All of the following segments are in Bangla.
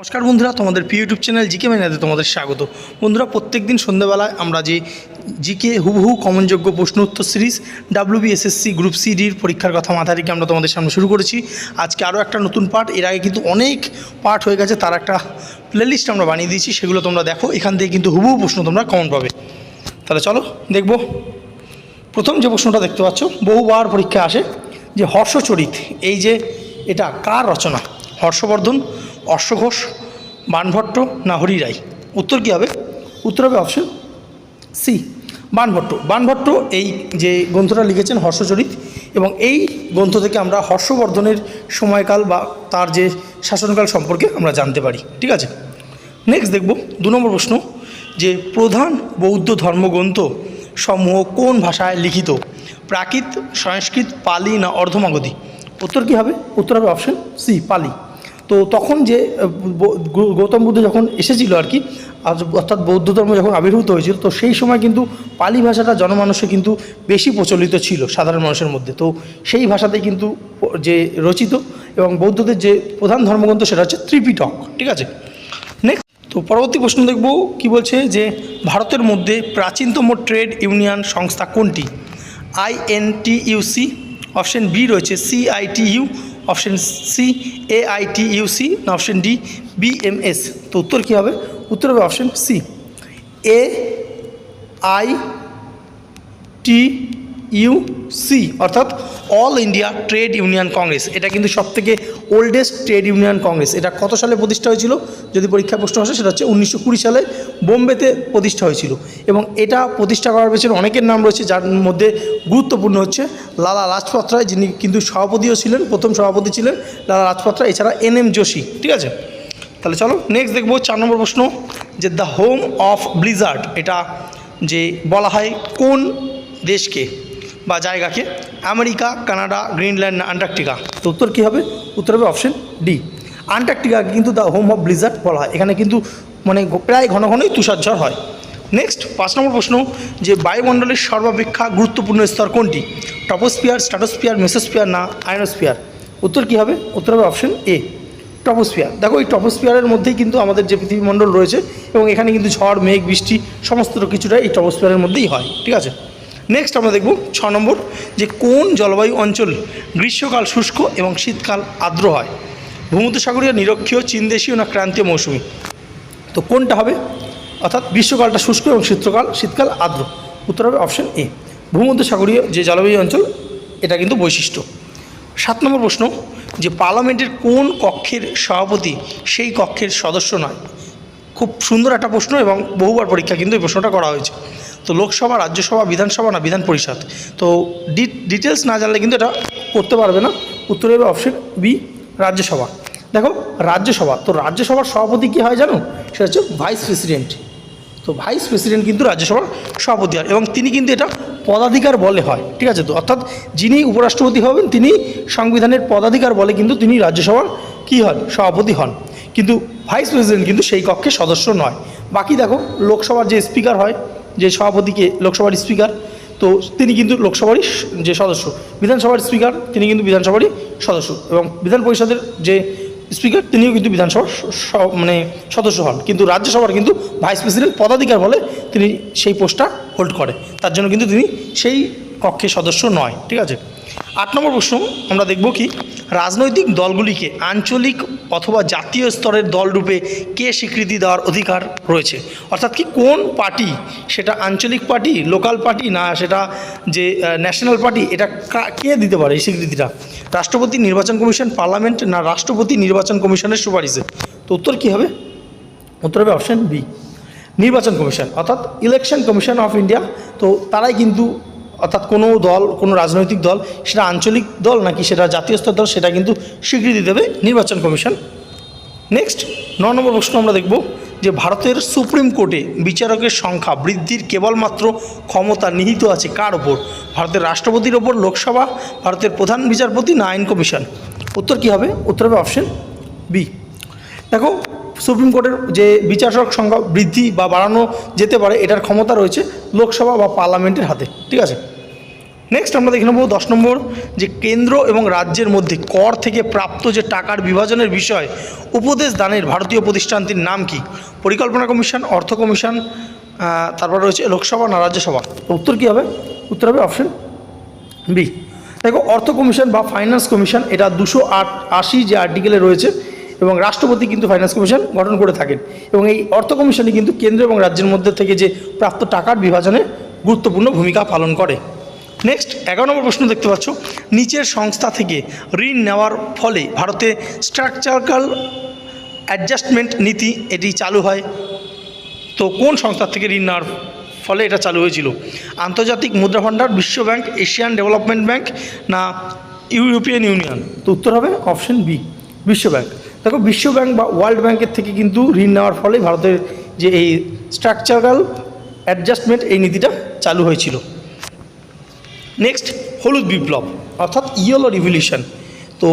নমস্কার বন্ধুরা, তোমাদের প্রিয় ইউটিউব চ্যানেল জিকে মেনাতে তোমাদের স্বাগত। বন্ধুরা প্রত্যেক দিন সন্ধ্যাবেলায় আমরা যে জিকে হুবহু কমনযোগ্য প্রশ্ন উত্তর সিরিজ ডাব্লিউবিএসএসসি গ্রুপ সি ডির পরীক্ষার কথা মাথা রেখে আমরা তোমাদের সামনে শুরু করেছি। আজকে আরও একটা নতুন পার্ট এর আগে কিন্তু অনেক পার্ট হয়ে গেছে, তার একটা প্লেলিস্ট আমরা বানিয়ে দিয়েছি, সেগুলো তোমরা দেখো, এখান থেকে কিন্তু হুবহু প্রশ্ন তোমরা কমন পাবে। তাহলে চলো, দেখব। প্রথম যে প্রশ্নটা দেখতে পাচ্ছ, বহুবার পরীক্ষা আসে যে হর্ষচরিত, এই যে এটা কার রচনা? হর্ষবর্ধন অশ্বঘোষ, বানভট্ট না হরি রায়। উত্তর কী হবে? উত্তর হবে অপশন সি বানভট্ট। বানভট্ট এই যে গ্রন্থটা লিখেছেন হর্ষচরিত এবং এই গ্রন্থ থেকে আমরা হর্ষবর্ধনের সময়কাল বা তার যে শাসনকাল সম্পর্কে আমরা জানতে পারি, ঠিক আছে? নেক্সট দেখব, দু নম্বর প্রশ্ন, যে প্রধান বৌদ্ধ ধর্মগ্রন্থ সমূহ কোন ভাষায় লিখিত? প্রাকৃত, সংস্কৃত, পালি না অর্ধমাগধী? উত্তর কী হবে? উত্তর হবে অপশন সি পালি। তো তখন যে গৌতম বুদ্ধ যখন এসেছিল আর কি অর্থাৎ বৌদ্ধ ধর্ম যখন আবির্ভূত হয়েছিল, তো সেই সময় কিন্তু পালি ভাষাটা জনমানুষে কিন্তু বেশি প্রচলিত ছিল সাধারণ মানুষের মধ্যে। তো সেই ভাষাতে কিন্তু যে রচিত এবং বৌদ্ধদের যে প্রধান ধর্মগ্রন্থ সেটা হচ্ছে ত্রিপিটক, ঠিক আছে? নেক্সট তো পরবর্তী প্রশ্ন দেখব, কি বলছে যে, ভারতের মধ্যে প্রাচীনতম ট্রেড ইউনিয়ন সংস্থা কোনটি? আইএনটিইউসি অপশন বি রয়েছে সিআইটিইউ অপশন সি এআইটিইউসি না অপশন ডি বিএমএস তো উত্তর কী হবে? উত্তর হবে option C. A I T U C, অর্থাৎ all India trade union congress. এটা কিন্তু সবথেকে ওল্ডেস্ট ট্রেড ইউনিয়ন কংগ্রেস। এটা কত সালে প্রতিষ্ঠা হয়েছিল? যদি পরীক্ষা প্রশ্ন আসে, সেটা হচ্ছে উনিশশো কুড়ি সালে বোম্বেতে প্রতিষ্ঠা হয়েছিল। এবং এটা প্রতিষ্ঠা করার পেছনে অনেকের নাম রয়েছে, যার মধ্যে গুরুত্বপূর্ণ হচ্ছে লালা লাজপত রায়, যিনি কিন্তু সভাপতিও ছিলেন, প্রথম সভাপতি ছিলেন লালা লাজপত রায়, এছাড়া এন এম যোশী। ঠিক আছে? তাহলে চলো নেক্সট দেখব চার নম্বর প্রশ্ন, যে দ্য হোম অফ ব্লিজার্ড, এটা যে বলা হয় কোন দেশকে? বা জায়গাকে আমেরিকা, কানাডা, গ্রিনল্যান্ড না আন্টার্কটিকা? তো উত্তর কী হবে? উত্তর হবে অপশন ডি আন্টার্কটিকাকে কিন্তু দ্য হোম অফ ব্লিজার্ড বলা হয়। এখানে কিন্তু মানে প্রায় ঘন ঘনই তুষারঝড় হয়। নেক্সট পাঁচ নম্বর প্রশ্ন, যে বায়ুমণ্ডলের সর্বাপেক্ষা গুরুত্বপূর্ণ স্তর কোনটি? টপোস্পিয়ার স্ট্রাটোস্পিয়ার মেসোস্পিয়ার না আয়নোস্পিয়ার উত্তর কী হবে? উত্তর হবে অপশন এ টপোস্ফিয়ার দেখো, এই টপোস্ফিয়ারের মধ্যেই কিন্তু আমাদের যে পৃথিবীমণ্ডল রয়েছে এবং এখানে কিন্তু ঝড়, মেঘ, বৃষ্টি, সমস্ত কিছুটা এই টপোস্ফিয়ারের মধ্যেই হয়। ঠিক আছে? নেক্সট আমরা দেখব ছ নম্বর, যে কোন জলবায়ু অঞ্চল গ্রীষ্মকাল শুষ্ক এবং শীতকাল আর্দ্র হয়? ভূমধ্যসাগরীয়, নিরক্ষীয়, চীনদেশীয় না ক্রান্তীয় মৌসুমী? তো কোনটা হবে? অর্থাৎ গ্রীষ্মকালটা শুষ্ক এবং শীতকাল শীতকাল আর্দ্র। উত্তর হবে অপশন এ ভূমধ্যসাগরীয় যে জলবায়ু অঞ্চল, এটা কিন্তু বৈশিষ্ট্য। সাত নম্বর প্রশ্ন, যে পার্লামেন্টের কোন কক্ষের সভাপতি সেই কক্ষের সদস্য নয়? খুব সুন্দর একটা প্রশ্ন এবং বহুবার পরীক্ষা কিন্তু এই প্রশ্নটা করা হয়েছে। তো লোকসভা, রাজ্যসভা, বিধানসভা না বিধান পরিষদ? তো ডিটেলস না জানলে কিন্তু এটা করতে পারবে না। উত্তর হবে অপশন বি রাজ্যসভা। দেখো, রাজ্যসভা, তো রাজ্যসভার সভাপতি কী হয় জানো? সেটা হচ্ছে ভাইস প্রেসিডেন্ট তো ভাইস প্রেসিডেন্ট কিন্তু রাজ্যসভার সভাপতি হন এবং তিনি কিন্তু এটা পদাধিকার বলে হয়, ঠিক আছে? তো অর্থাৎ যিনি উপরাষ্ট্রপতি হবেন, তিনি সংবিধানের পদাধিকার বলে কিন্তু তিনি রাজ্যসভার কী হন? সভাপতি হন। কিন্তু ভাইস প্রেসিডেন্ট কিন্তু সেই কক্ষে সদস্য নয়। বাকি দেখো, লোকসভার যে স্পিকার হয় যে সভাপতিকে লোকসভার স্পিকার। তো তিনি কিন্তু লোকসভারই যে সদস্য। বিধানসভার স্পিকার, তিনি কিন্তু বিধানসভারই সদস্য। এবং বিধান পরিষদের যে স্পিকার, তিনিও কিন্তু বিধানসভার মানে সদস্য হন। কিন্তু রাজ্যসভার কিন্তু ভাইস প্রেসিডেন্ট পদাধিকার বলে তিনি সেই পোস্টটা হোল্ড করে। তার জন্য কিন্তু তিনি সেই কক্ষে সদস্য নয়। ঠিক আছে? আট নম্বর প্রশ্ন আমরা দেখব কি? রাজনৈতিক দলগুলিকে আঞ্চলিক অথবা জাতীয় স্তরের দলরূপে কে স্বীকৃতি দেওয়ার অধিকার রয়েছে? অর্থাৎ কি কোন পার্টি সেটা আঞ্চলিক পার্টি, লোকাল পার্টি না সেটা যে ন্যাশনাল পার্টি এটা কে দিতে পারে এই স্বীকৃতিটা? রাষ্ট্রপতি নির্বাচন কমিশন, পার্লামেন্ট না রাষ্ট্রপতি নির্বাচন কমিশনের সুপারিশে? তো উত্তর কী হবে? উত্তর হবে অপশান বি নির্বাচন কমিশন, অর্থাৎ ইলেকশন কমিশন অফ ইন্ডিয়া তো তারাই কিন্তু অর্থাৎ কোনো দল, কোনো রাজনৈতিক দল, সেটা আঞ্চলিক দল নাকি সেটা জাতীয় স্তর দল, সেটা কিন্তু স্বীকৃতি দেবে নির্বাচন কমিশন। নেক্সট ন নম্বর প্রশ্ন আমরা দেখব যে ভারতের সুপ্রিম কোর্টে বিচারকের সংখ্যা বৃদ্ধির কেবলমাত্র ক্ষমতা নিহিত আছে কার ওপর? ভারতের রাষ্ট্রপতির ওপর, লোকসভা, ভারতের প্রধান বিচারপতি না আইন কমিশন? উত্তর কী হবে? উত্তর হবে অপশন বি। দেখো, সুপ্রিম কোর্টের যে বিচারক সংখ্যা বৃদ্ধি বা বাড়ানো যেতে পারে, এটার ক্ষমতা রয়েছে লোকসভা বা পার্লামেন্টের হাতে, ঠিক আছে? নেক্সট আমরা দেখে নেব দশ নম্বর, যে কেন্দ্র এবং রাজ্যের মধ্যে কর থেকে প্রাপ্ত যে টাকার বিভাজনের বিষয়, উপদেশ দানের ভারতীয় প্রতিষ্ঠানটির নাম কি? পরিকল্পনা কমিশন, অর্থ কমিশন তারপর রয়েছে লোকসভা না রাজ্যসভা? উত্তর কী হবে? উত্তর হবে অপশন বি দেখো, অর্থ কমিশন বা ফাইন্যান্স কমিশন, এটা দুশো আট আশি যে আর্টিকেলে রয়েছে, এবং রাষ্ট্রপতি কিন্তু ফাইন্যান্স কমিশন গঠন করে থাকেন। এবং এই অর্থ কমিশনই কিন্তু কেন্দ্র এবং রাজ্যের মধ্যে থেকে যে প্রাপ্ত টাকার বিভাজনে গুরুত্বপূর্ণ ভূমিকা পালন করে। নেক্সট এগারো নম্বর প্রশ্ন দেখতে পাচ্ছ। নিচের সংস্থা থেকে ঋণ নেওয়ার ফলে ভারতে স্ট্রাকচারাল অ্যাডজাস্টমেন্ট নীতি এটি চালু হয়। তো কোন সংস্থা থেকে ঋণ নেওয়ার ফলে এটা চালু হয়েছিল? আন্তর্জাতিক মুদ্রা ভান্ডার বিশ্ব ব্যাংক, এশিয়ান ডেভেলপমেন্ট ব্যাংক না ইউরোপিয়ান ইউনিয়ন? তো উত্তর হবে অপশন বি, বিশ্ব ব্যাংক। দেখো, বিশ্ব ব্যাংক বা ওয়ার্ল্ড ব্যাংকের থেকে কিন্তু ঋণ নেওয়ার ফলে ভারতের যে এই স্ট্রাকচারাল অ্যাডজাস্টমেন্ট এই নীতিটা চালু হয়েছিল। নেক্সট হলুদ বিপ্লব, অর্থাৎ ইয়েলো রিভলিউশন তো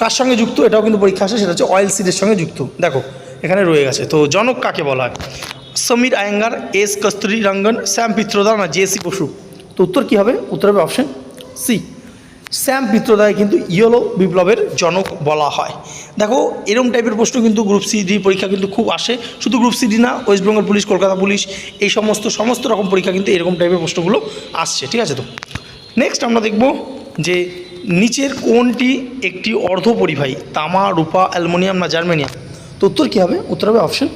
কার সঙ্গে যুক্ত? এটাও কিন্তু পরীক্ষা আসে, সেটা হচ্ছে অয়েল সিডের সঙ্গে যুক্ত। দেখো, এখানে রয়ে গেছে। তো জনক কাকে বলা হয়? সমীর আয়েঙ্গার, এস কস্তুরী রঙ্গন শ্যাম পিত্রদা না জেসি বসু? তো উত্তর কী হবে? উত্তর হবে অপশন সি শ্যাম পিত্রদায় কিন্তু ইয়েলো বিপ্লবের জনক বলা হয়। দেখো, এরম টাইপের প্রশ্ন কিন্তু গ্রুপ সি ডি পরীক্ষা কিন্তু খুব আসে। শুধু গ্রুপ সি ডি না West Bengal police Kolkata police এই সমস্ত সমস্ত রকম পরীক্ষা কিন্তু এরকম টাইপের প্রশ্নগুলো আসছে, ঠিক আছে তো? নেক্সট আমরা দেখব যে নিচের কোনটি একটি অর্ধপরিবাহী, তামা, রূপা, অ্যালুমিনিয়াম না জার্মেনিয়াম? তো উত্তর কী হবে? উত্তর হবে অপশন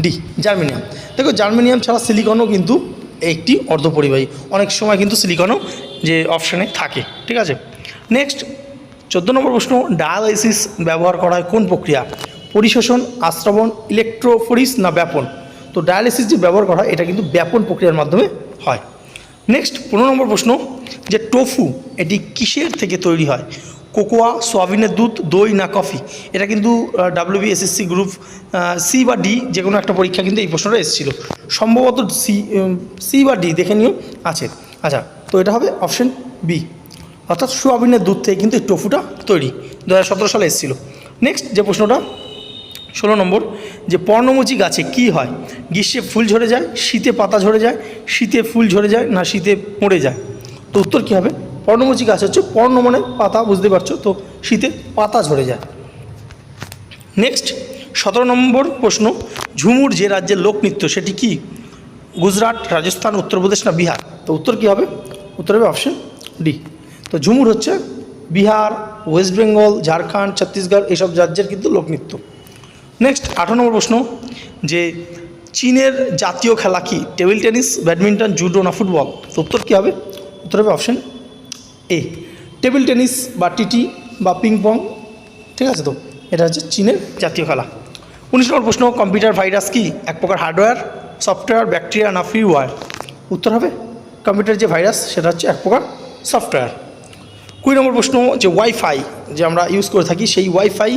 ডি জার্মেনিয়াম। দেখো, জার্মেনিয়াম ছাড়া সিলিকনও কিন্তু একটি অর্ধপরিবাহী। অনেক সময় কিন্তু সিলিকনও যে অপশানে থাকে, ঠিক আছে? নেক্সট চোদ্দ নম্বর প্রশ্ন ডায়ালাইসিস ব্যবহার করা হয় কোন প্রক্রিয়া? পরিশোষণ, আশ্রবণ ইলেকট্রোফোরিস না ব্যাপন? তো ডায়ালিসিস যে ব্যবহার করা হয়, এটা কিন্তু ব্যাপন প্রক্রিয়ার মাধ্যমে হয়। নেক্সট পনেরো নম্বর প্রশ্ন, যে টোফু এটি কিসের থেকে তৈরি হয়? কোকোয়া, সোয়াবিনের দুধ, দই না কফি এটা কিন্তু ডাব্লিউবিএসএসসি গ্রুপ সি বা ডি যে কোনো একটা পরীক্ষা কিন্তু এই প্রশ্নটা এসেছিল। সম্ভবত সি সি বা ডি দেখে নিও, আছে। আচ্ছা তো এটা হবে অপশন বি অর্থাৎ সোয়াবিনের দুধ থেকে কিন্তু এই টোফুটা তৈরি। দু হাজার সতেরো সালে এসেছিল। নেক্সট যে প্রশ্নটা ষোলো নম্বর, যে পর্ণমোচী গাছে কি হয়? গ্রীষ্মে ফুল ঝরে যায়, শীতে পাতা ঝরে যায়, শীতে ফুল ঝরে যায় না শীতে মরে যায়? তো উত্তর কী হবে? পর্ণমোচী গাছ হচ্ছে পর্ণ মানে পাতা, বুঝতে পারছ? তো শীতে পাতা ঝরে যায়। নেক্সট সতেরো নম্বর প্রশ্ন, ঝুমুর যে রাজ্যের লোকনৃত্য সেটি কি? গুজরাট, রাজস্থান, উত্তরপ্রদেশ না বিহার? তো উত্তর কী হবে? উত্তর হবে অপশন ডি তো ঝুমুর হচ্ছে বিহার, ওয়েস্ট বেঙ্গল, ঝাড়খণ্ড, ছত্তিশগড়, এসব রাজ্যের কিন্তু লোকনৃত্য। নেক্সট আঠারো নম্বর প্রশ্ন, যে চীনের জাতীয় খেলা কি? টেবিল টেনিস ব্যাডমিন্টন জুডো না ফুটবল উত্তর কী হবে? উত্তর হবে অপশন এ টেবিল টেনিস বা টিটি বা পিং পং ঠিক আছে তো? এটা হচ্ছে চীনের জাতীয় খেলা। উনিশ নম্বর প্রশ্ন কম্পিউটার ভাইরাস কি? এক প্রকার হার্ডওয়্যার সফটওয়্যার ব্যাকটেরিয়া না ফ্রিওয়্যার উত্তর হবে কম্পিউটার যে ভাইরাস সেটা হচ্ছে এক প্রকার সফটওয়্যার কুড়ি নম্বর প্রশ্ন, যে ওয়াইফাই যে আমরা ইউজ করে থাকি, সেই ওয়াইফাই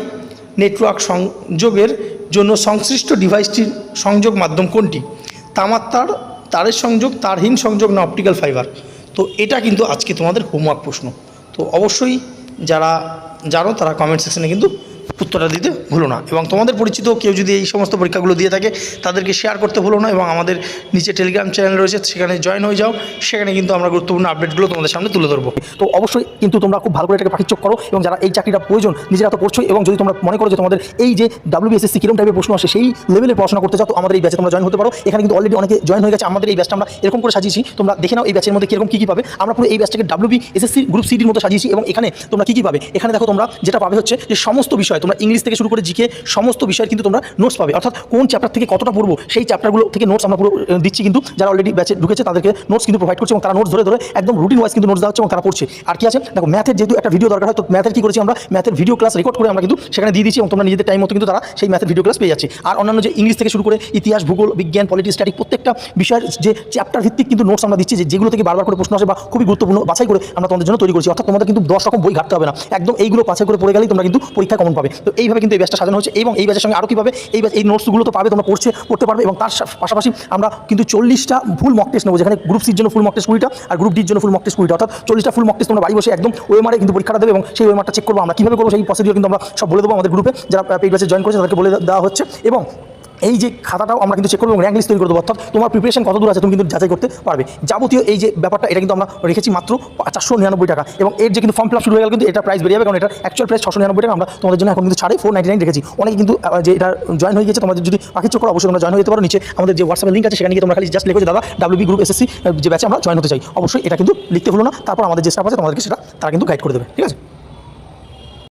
নেটওয়ার্ক সংযোগের জন্য সংশ্লিষ্ট ডিভাইসটির সংযোগ মাধ্যম কোনটি? তামার তার, তারের সংযোগ, তারহীন সংযোগ না অপটিক্যাল ফাইবার? তো এটা কিন্তু আজকে তোমাদের হোমওয়ার্ক প্রশ্ন। তো অবশ্যই যারা জানো তারা কমেন্ট সেকশনে কিন্তু উত্তরটা দিতে ভুলো না। এবং তোমাদের পরিচিত কেউ যদি এই সমস্ত পরীক্ষাগুলো দিয়ে থাকে, তাদেরকে শেয়ার করতে ভুলো না এবং আমাদের নিচে টেলিগ্রাম চ্যানেল রয়েছে, সেখানে জয়েন হয়ে যাও। সেখানে কিন্তু আমরা গুরুত্বপূর্ণ আপডেটগুলো তোমাদের সামনে তুলে ধরবো। তো অবশ্যই কিন্তু তোমরা খুব ভালো করে এটাকে পাখিচোক করো এবং যারা এই চাকরিটা প্রয়োজন, নিজেরা তো করছ এবং যদি তোমরা মনে করো যে তোমাদের এই যে ডাব্লিউবিএসএসসি কিরম টাইপের প্রশ্ন আসে, সেই লেভেলে পড়াশোনা করতে চাও, তো আমাদের এই ব্যাচে তোমরা জয়েন হতে পারো। এখানে কিন্তু অলরেডি অনেকে জয়েন হয়ে গেছে, আমাদের এই ব্যাচটা আমরা এরকম করে সাজিয়েছি। তোমরা দেখে নাও এই ব্যাচের মধ্যে কীরকম কী কী পাবে। আমরা পুরো এই ব্যাচটাকে ডাব্লিউবি এসএসসি গ্রুপ সিডির মতো সাজিয়েছি এবং এখানে তোমরা কী কী পাবে? এখানে দেখো তোমরা যেটা পাবে হচ্ছে যে সমস্ত বিষয় তোমরা ইংলিশ থেকে শুরু করে জিকে সমস্ত বিষয়ের কিন্তু তোমরা নোটস পাবে। অর্থাৎ কোন চ্যাপ্টার থেকে কতটা পড়ব, সেই চ্যাপ্টারগুলো থেকে নোটস আমরা পুরো দিচ্ছি কিন্তু। যারা অলরেডি ব্যাচে ঢুকেছে, তাদেরকে নোটস কিন্তু প্রোভাইড করছে এবং তারা নোটস ধরে ধরে একদম রুটিন ওয়াইজ কিন্তু নোটস দেওয়া হচ্ছে এবং তারা পড়ছে। আর কি আছে? দেখো ম্যাথের যেহেতু একটা ভিডিও দরকার হয়, তো ম্যাথের কি করেছি আমরা? ম্যাথের ভিডিও ক্লাস রেকর্ড করে আমরা কিন্তু সেখানে দিয়ে দিচ্ছি এবং তোমরা নিজেদের টাইম মতো কিন্তু তারা সেই ম্যাথের ভিডিও ক্লাস পেয়ে যাচ্ছে। আর অন্যান্য যে ইংলিশ থেকে শুরু করে ইতিহাস, ভূগোল, বিজ্ঞান পলিটিক্স স্ট্যাটিক প্রত্যেকটা বিষয়ের যে চ্যাপ্টার ভিত্তিক কিন্তু নোটস আমরা দিচ্ছি যে যেগুলো থেকে বারবার করে প্রশ্ন আসে বা খুবই গুরুত্বপূর্ণ বাছাই করে আমরা তোমাদের জন্য তৈরি করছি। অর্থাৎ তোমাদের কিন্তু দশ রকম বই ঘাটতে হবে না। একদম এইগুলো বাছাই করে পড়ে গেলেই তোমরা কিন্তু পরীক্ষা কমন পাবে। তো এইভাবে কিন্তু এই ব্যাচটা সাজানো হয়েছে এবং এই ব্যাচের সঙ্গে আরও কীভাবে এই এই নোটসগুলো তো পাবে, তোমরা পড়ছে পড়তে পারবে এবং তার পাশাপাশি আমরা কিন্তু চল্লিশটা ফুল মক টেস্ট নেব, যেখানে গ্রুপ সির জন্য ফুল মক টেস্ট কুড়িটা আর গ্রুপ ডির জন্য ফুল মক টেস্ট কুড়িটা। অর্থাৎ চল্লিশটা ফুল মক টেস্ট তোমরা বাড়ি বসে একদম ওয়েমারে কিন্তু পরীক্ষাটা দেবে এবং সেই ওয়েমারটা চেক করব আমরা। কীভাবে করব সেই প্রসিডিও কিন্তু আমরা সব বলে দেবো আমাদের গ্রুপে যারা পেইড ব্যাচে জয়েন করেছে তাদেরকে বলে দেওয়া হচ্ছে এবং এই যে খাতাটাও আমরা কিন্তু চেক করব র্যাঙ্ক লিস্ট তৈরি করে দেবো, অর্থাৎ তোমার প্রিপারেশন কত দূর আছে তুমি কিন্তু যাচাই করতে পারবে। যাবতীয় এই যে ব্যাপারটা, এটা কিন্তু আমরা রেখেছি মাত্র চারশো নিরানব্বই টাকা এবং এর যে কিন্তু ফর্ম ফিলাপ শুরু হয়ে গেল কিন্তু এটা প্রাইস বেরিয়ে যাবে, কারণ এটা অ্যাকচুয়াল প্রাইস ছশো নিরানব্বই টাকা আমরা তোমাদের জন্য এখন কিন্তু ছাড়ে ফোর নাইনটি নাইন রেখেছি। অনেকে কিন্তু যে এটা জয়েন হয়ে গেছে তোমাদের যদি পাখি চক্র অবশ্যই তোমরা জয়েন হতে পারো। নিচে আমাদের যে হোয়াটসঅ্যাপের লিঙ্ক আছে, সেখানে গিয়ে তোমরা খালি জাস্ট লিখো দাদা ডাব্লিউবি গ্রুপ এসএসসি যে ব্যাচে আমরা জয়েন হতে চাই। অবশ্যই এটা কিন্তু লিখতে হলো না, তারপর আমাদের যে স্টাফ আছে, তোমাদেরকে সেটা, তারা কিন্তু গাইড করে দেবে। ঠিক আছে?